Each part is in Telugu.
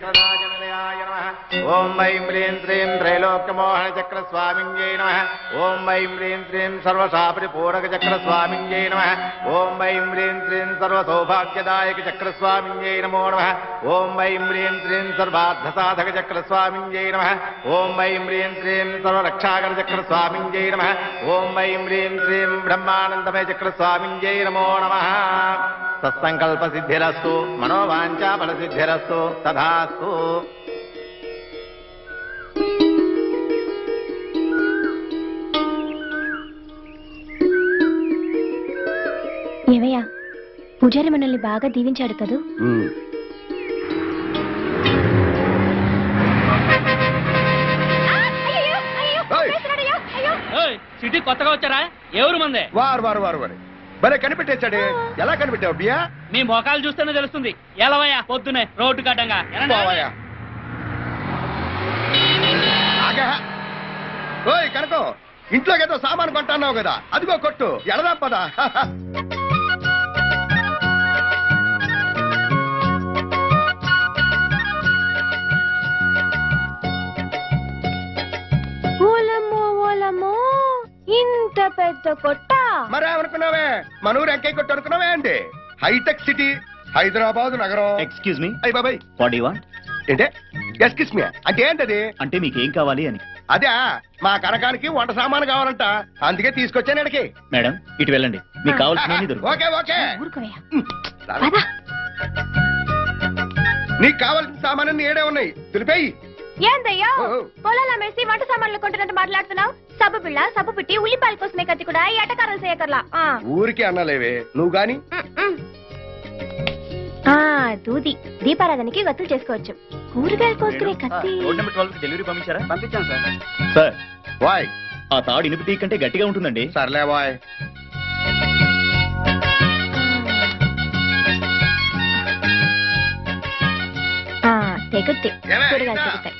चक्रराजनिलयाय नमः ॐ ऐं ह्रीं श्रीं त्रैलोक्यमोहनचक्रस्वामिन्यै नमः ॐ ऐं ह्रीं श्रीं सर्वशापरिपूरकचक्रस्वामिन्यै नमः ॐ ऐं ह्रीं श्रीं सर्वसौभाग्यदायकचक्रस्वामिन्यै नमो नमः ॐ ऐं ह्रीं श्रीं सर्वार्थसाधकचक्रस्वामिन्यै नमः ॐ ऐं ह्रीं श्रीं सर्वरक्षाकरचक्रस्वामिन्यै नमः ॐ ऐं ह्रीं श्रीं ब्रह्मानन्दमयचक्रस्वामिन्यै नमो नमः శ్రీం సర్వరక్షాకర చక్ర స్వామింజై నమః ఓం ఐం హ్రీం శ్రీం బ్రహ్మానందమయ చక్ర స్వామింజై నమో నమః సత్సంకల్ప సిద్ధిరస్తు మనోవాంఛా ఫల సిద్ధిరస్తు తథాస్తు. ఏమయ్యా? పూజారి మనల్ని బాగా దీవించాడు కదూ? సిటీ కొత్తగా వచ్చారా? ఎవరు మందే? వారు వారు వారు వారు. భలే కనిపెట్టేశాడే. ఎలా కనిపెట్టావు బియ్యా? మీ మొఖాలు చూస్తేనే తెలుస్తుంది. ఎలవయ్యా పొద్దునే రోడ్డు కట్టంగా. పోవాయా ఆగా. ఓయ్ కనకం ఇంట్లోకి ఏదో సామాను కొంటున్నావు కదా. అదిగో కొట్టు. ఎడదా పదా. ఓలమ్మో ఓలమ్మో ఇంత పెద్ద కొట్ట మరేమనుకున్నావే? మనూరు ఎంకై కొట్టు అనుకున్నావే అండి? హైటెక్ సిటీ హైదరాబాద్ నగరం. ఎక్స్క్యూజ్ మీ అయ్యి బాబాయ్. వాట్ యు వాంట్ ఏంటే? ఎస్కిస్ మీ అంటే ఏంటది? అంటే మీకు ఏం కావాలి అని. అదే మా కనకానికి వంట సామాను కావాలంట. అందుకే తీసుకొచ్చాను ఇక్కడికి మేడం ఇటు వెళ్ళండి. మీకు కావాల్సిన ఓకే ఓకే. నీకు కావాల్సిన సామాను ఏడే ఉన్నాయి? తెలిపాయి. ఏందయ్యా. పొలాలు అమ్మేసి వంట సామాన్లు కొంటున్నట్టు మాట్లాడుతున్నావు. సబ్బు పిల్ల సబ్బు పిట్టి ఉల్లిపాయల కోసమే కత్తి కూడా ఎటకారాలు చేయకర్లా. ఆ. ఊరికి అన్నలేవే. నువ్వు గాని? దూది. దీపారాధనకి వత్తులు చేసుకోవచ్చు. కూరగాయలు కోసుకునే కత్తి. డెలివరీ పంపించారా? పంపించాం సార్. సార్. వాయ్. ఆ తాడు ఇనుపు టీ కంటే గట్టిగా ఉంటుందండి. సర్లే వాయ్. ఆ తెగుద్ది. కూరగాయలు? తెగుతాయి.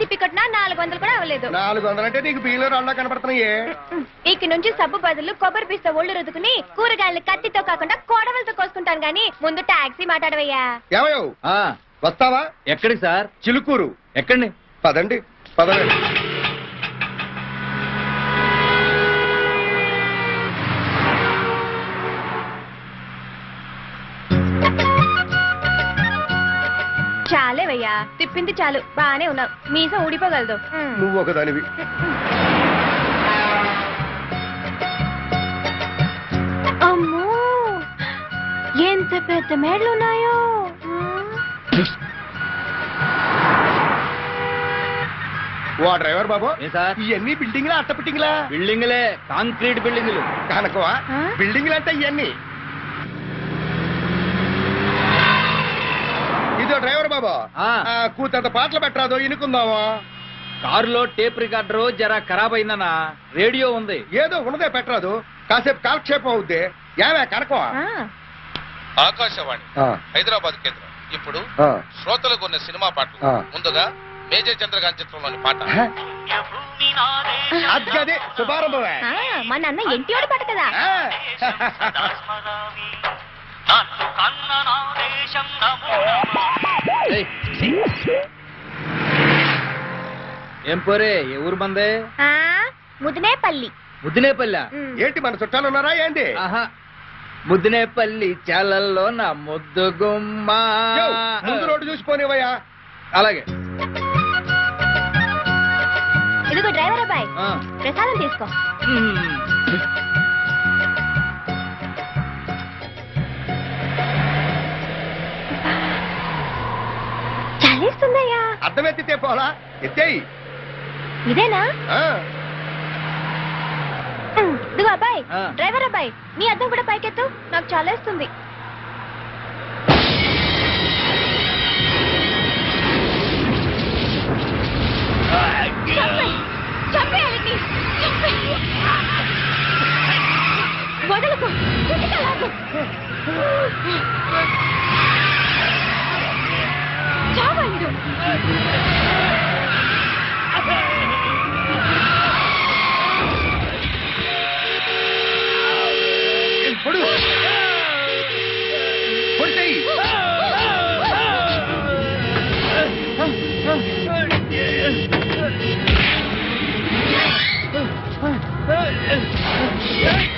తిప్పి కొట్టినా నాలుగు వందలు కూడా అవ్వలేదు. నాలుగు వందలంటే నీకు బియ్యంలో రాళ్ళ కనపడుతున్నాయే. ఇక నుంచి సబ్బు బదులు కొబ్బరి పిస్త ఒళ్ళు రుద్దుకుని కూరగాయలు కత్తితో కాకుండా కోడవలతో కోసుకుంటాను గాని ముందు టాక్సీ మాట్లాడవయ్యా. ఏమయ్యో? వస్తావా? ఎక్కడికి సార్? చిలుకూరు. ఎక్కడి పదండి పదండి. చాలేవయ్యా తిప్పింది చాలు. బానే ఉన్నావు. మీసం ఊడిపోగలదు. నువ్వు ఒకదానివి. అమ్మో! ఎంత పెద్ద మేడలు ఉన్నాయో ఓ డ్రైవర్ బాబు. ఏ సార్? ఇవన్నీ బిల్డింగ్లా అట్ట బిల్డింగ్లా బిల్డింగ్లే కాంక్రీట్ బిల్డింగ్లు. కనుకవా? ఆ? బిల్డింగ్లు అంటే ఇవన్నీ ఇదో డ్రైవర్ బాబు. ఆ. ఆ, కూతంత పాటలు పెట్టరాదు ఇనుకుందామా? కారులో టేప్ రికార్డర్ జరా ఖరాబ్ అయిందన్నా రేడియో ఉంది. ఏదో ఉన్నదే పెట్టరాదు కాసేపు కాలక్షేపం అవుద్ది. ఏమే కనకవా? ఆ, ఆకాశవాణి హైదరాబాద్ కేంద్రం. ఇప్పుడు శ్రోతలకు ఉన్న సినిమా పాటలు. ముందుగా మేజర్ చంద్రకాంత్ చిత్రంలోని పాట. అది అదే శుభారంభమే. ఆ, మా నాన్న ఎంటివాడు పాట కదా. ఏం పోరే ఏ ఊరు మందే? ఆ, ముదినేపల్లి. ముద్దినేపల్లి ఉమ్. ఏంటి మన చుట్టాలు ఉన్నారా ఏంటి? ఆహా ముద్దినేపల్లి చాలల్లో నా ముద్దు గుమ్మ. యో, ముందు రోడ్డు చూసిపోనివయ్యా అలాగే. ఇదిగో డ్రైవర్ అబ్బాయి. ఆ. ప్రసాదం తీసుకో. మ్మ్. పోలా ఎత్తేయి ఇదేనా ఇదిగో అబ్బాయి ఆ. డ్రైవర్ అబ్బాయి నీ అద్దం కూడా పైకెత్తు నాకు చలేస్తుంది చంపేయ్. వదలకు. చావండు ఇప్పుడు కొడితేయి Yeah.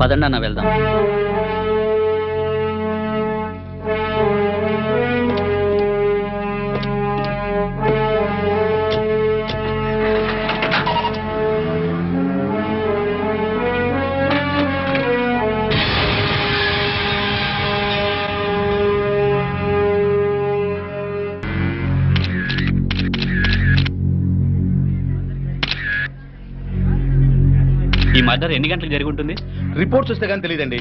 పదండి అన్న వెళ్దాం. ఈ మర్డర్ ఎన్ని గంటలకు జరిగి ఉంటుంది? రిపోర్ట్స్ వస్తే కానీ తెలియదండి.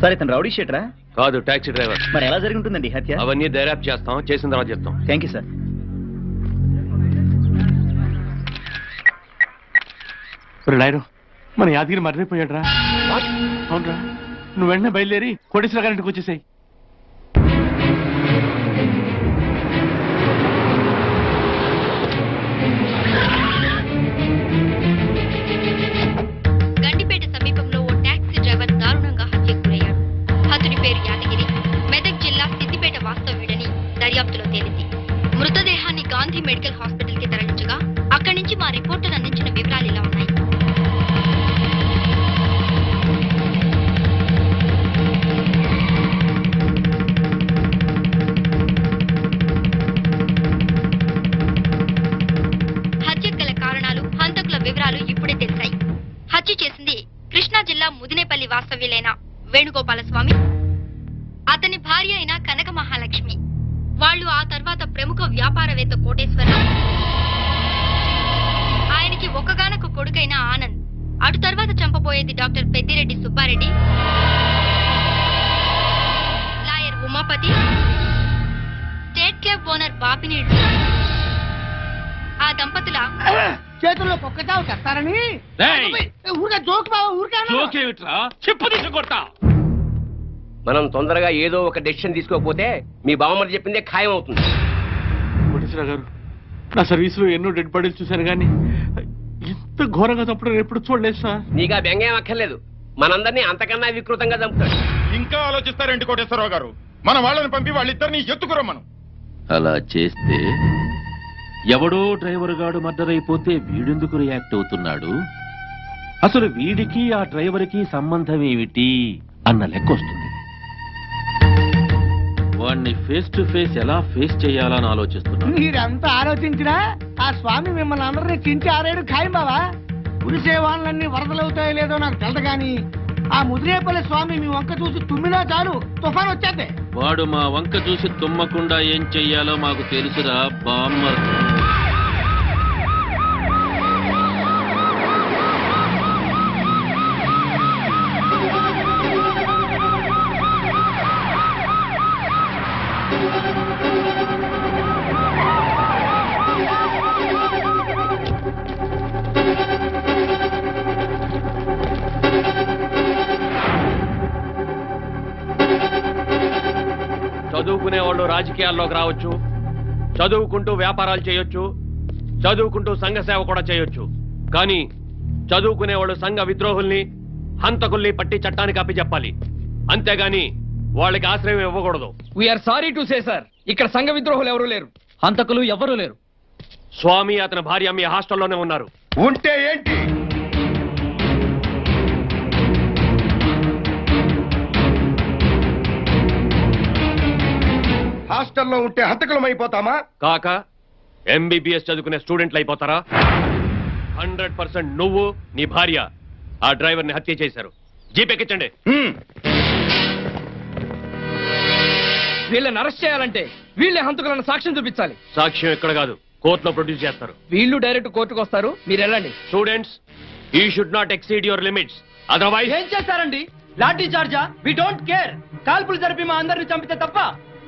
సరే తను రౌడీ షీటరా? కాదు టాక్సీ డ్రైవర్. మరి ఎలా జరిగి ఉంటుందండి హత్య? అవన్నీ దర్యాప్తు చేస్తాం చేసిన తర్వాత చెప్తాం. థ్యాంక్ యూ సార్ లాయరు మన యాదగిరి మర్రిపోయాడు రా అవునరా. నువ్వు వెంటనే బయలుదేరి కోటేశ్వర గారింటికి వచ్చేసాయి. ఆ దంపతుల చేతుల్లో కుక్క చావు తెస్తారని ఊరికే జోక్ బావ ఊరికే జోకేమిట్రా చెప్పు తీసుకొట్టా మనం తొందరగా ఏదో ఒక డెసిషన్ తీసుకోకపోతే మీ బావమరి చెప్పిందే ఖాయం అవుతుంది కోటేశ్వర గారు నా సర్వీసులో ఎన్నో డెడ్ బాడీలు చూశాను కానీ ఇంత ఘోరంగా తప్పడం ఎప్పుడు చూడలేదు సార్. నీకు ఆ బెంగేం అక్కర్లేదు. మనందరినీ అంతకన్నా వికృతంగా చంపుతాడు. ఇంకా ఆలోచిస్తారేంటి కోటేశ్వరరావు గారు? మన వాళ్ళని పంపి వాళ్ళిద్దరిని ఎత్తుకురమ్మను. అలా చేస్తే ఎవడో డ్రైవర్ గాడు మర్డర్ అయిపోతే వీడెందుకు రియాక్ట్ అవుతున్నాడు? అసలు వీడికి ఆ డ్రైవర్కి సంబంధం ఏమిటి అన్న లెక్క వస్తుంది. వాణ్ణి ఫేస్ టు ఫేస్ ఎలా ఫేస్ చేయాలని ఆలోచిస్తున్నాను మీరంతా ఆలోచించినా ఆ స్వామి మిమ్మల్ని అందరినీ చించి ఆరేడు ఖాయం బావా? కురిసే వాళ్ళన్నీ వరదలవుతాయో లేదో నాకు తెలదు కానీ ఆ ముదిరేపల్లి స్వామి మీ వంక చూసి తుమ్మినా చాలు తుఫాన్ వచ్చేద్దే. వాడు మా వంక చూసి తుమ్మకుండా ఏం చెయ్యాలో మాకు తెలుసురా బామ్మర్ చదువుకునే వాళ్ళు రాజకీయాల్లోకి రావచ్చు చదువుకుంటూ వ్యాపారాలు చేయొచ్చు చదువుకుంటూ సంఘ సేవ కూడా చేయొచ్చు. కానీ చదువుకునే వాళ్ళు సంఘ విద్రోహుల్ని హంతకుల్ని పట్టి చట్టానికి అప్పచెప్పాలి. అంతేగాని వాళ్ళకి ఆశ్రయం ఇవ్వకూడదు. We are sorry to say sir ఇక్కడ సంఘ విద్రోహులు ఎవరూ లేరు. హంతకులు ఎవరూ లేరు. స్వామి అతని భార్య మీ హాస్టల్లోనే ఉన్నారు. ఉంటే ఏంటి? హాస్టల్లో ఉంటే హంతకులం అయిపోతామా కాక ఎంబీబీఎస్ చదువుకునే స్టూడెంట్లు అయిపోతారా? హండ్రెడ్ పర్సెంట్ నువ్వు నీ భార్య ఆ డ్రైవర్ని హత్య చేశారు. జీపెక్కించండి. వీళ్ళని అరెస్ట్ చేయాలంటే వీళ్ళే హంతకులను సాక్ష్యం చూపించాలి. సాక్ష్యం ఇక్కడ కాదు కోర్టులో ప్రొడ్యూస్ చేస్తారు. వీళ్ళు డైరెక్ట్ కోర్టుకు వస్తారు మీరు వెళ్ళండి. స్టూడెంట్స్ ఈ should not exceed your limits. Otherwise ఏం చేస్తారండి? లాఠీ చార్జా? వి డోంట్ కేర్ కాల్పులు జరిపి మా అందరిని చంపితే తప్ప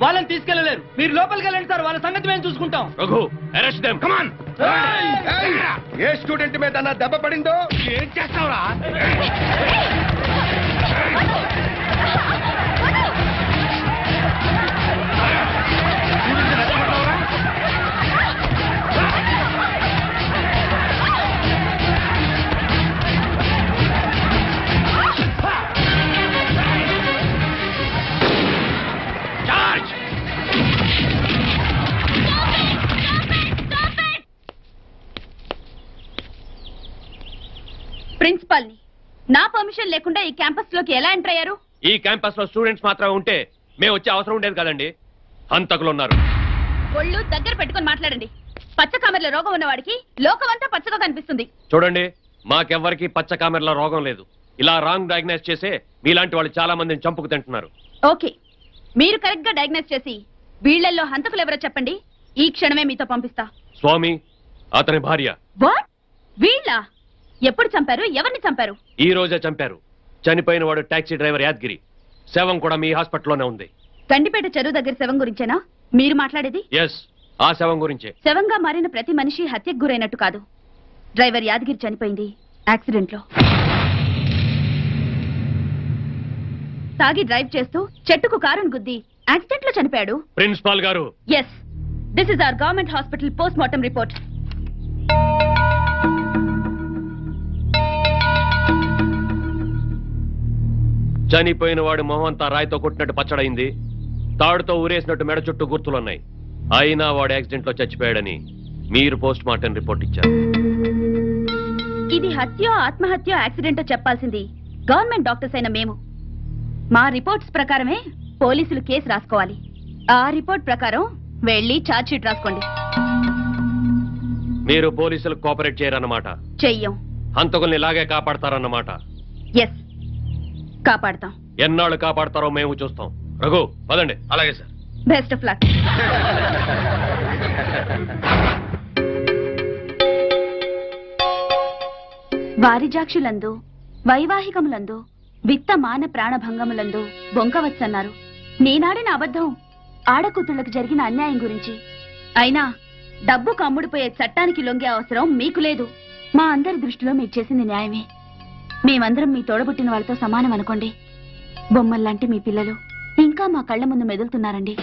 వాళ్ళని తీసుకెళ్ళలేరు మీరు లోపలికి వెళ్ళండి సార్ వాళ్ళ సంగతి మేము చూసుకుంటాం. రఘు అరెస్ట్ దెమ్ కమాన్ ఏయ్! ఏ స్టూడెంట్ మీద నా దెబ్బ పడిందో? ఏం చేస్తావురా? పర్మిషన్ లేకుండా ఈ క్యాంపస్లోకి ఎలా ఎంటర్ అయ్యారు? ఈ క్యాంపస్లో స్టూడెంట్స్ మాత్రమే ఉంటే మేము వచ్చే అవసరం ఉండేది కదండి. హంతకులు ఉన్నారు. ఒళ్ళు దగ్గర పెట్టుకొని మాట్లాడండి. పచ్చ కామెర్ల రోగం ఉన్నవాడికి లోకమంతా పచ్చగా కనిపిస్తుంది. చూడండి మాకెవ్వరికి పచ్చ కామెర్ల రోగం లేదు. ఇలా రాంగ్ డయాగ్నైజ్ చేసే మీలాంటి వాళ్ళు చాలా మందిని చంపుకు తింటున్నారు. ఓకే. మీరు కరెక్ట్గా డయాగ్నైజ్ చేసి వీళ్ళల్లో హంతకులు ఎవరో చెప్పండి. ఈ క్షణమే మీతో పంపిస్తా. స్వామి అతని భార్య. వాట్ వీళ్ళ? ఎప్పుడు చంపారు? ఎవరిని చంపారు? ఈ రోజే చంపారు. చనిపోయిన వాడు టాక్సీ డ్రైవర్ యాద్గిరి. శవం కూడా మీ హాస్పిటల్లోనే ఉంది. గండిపేట చెరువు దగ్గర శవం గురించేనా? మీరు మాట్లాడేది? ఎస్ ఆ శవం గురించే. శవంగా మారిన ప్రతి మనిషి హత్యకు గురైనట్టు కాదు. డ్రైవర్ యాదగిరి చనిపోయింది యాక్సిడెంట్లో తాగి డ్రైవ్ చేస్తూ చెట్టుకు కారును గుద్ది యాక్సిడెంట్లో చనిపోయాడు. ప్రిన్సిపాల్ గారు. Yes this is our government hospital post mortem report చనిపోయిన వాడి మొహం అంతా రాయితో కొట్టినట్టు పచ్చడైంది. తాడుతో ఊరేసినట్టు మెడ చుట్టూ గుర్తులున్నాయి. అయినా వాడు యాక్సిడెంట్లో చచ్చిపోయాడని మీరు పోస్ట్ మార్టం రిపోర్ట్ ఇచ్చారు. ఇది హత్య ఆత్మహత్య యాక్సిడెంట్ చెప్పాల్సింది. గవర్నమెంట్ డాక్టర్స్ అయిన మేము. మా రిపోర్ట్స్ ప్రకారమే పోలీసులు కేసు రాసుకోవాలి. ఆ రిపోర్ట్ ప్రకారం వెళ్ళి ఛార్జ్ షీట్ రాసుకోండి. మీరు పోలీసులకు కోఆపరేట్ చేయరన్నమాట. చెయ్యం. హంతకుల్ని ఇలాగే కాపాడతారన్నమాట. ఎస్ కాపాడతాం. ఎన్నాళ్ళు కాపాడతారో మేము చూస్తాం. రఘు పదండి. అలాగే సార్. Best of luck. వారిజాక్షులందు వైవాహికములందు విత్త మాన ప్రాణభంగములందు బొంకవచ్చన్నారు. నేనాడిన అబద్ధం ఆడకూతుళ్ళకు జరిగిన అన్యాయం గురించి. అయినా డబ్బు కమ్ముడిపోయే చట్టానికి లొంగే అవసరం మీకు లేదు. మా అందరి దృష్టిలో మీకు చేసింది న్యాయమే. మేమందరం మీ తోడబుట్టిన వాళ్ళతో సమానం అనుకోండి. బొమ్మల్లాంటి మీ పిల్లలు ఇంకా మా కళ్ళ ముందు మెదులుతున్నారండి.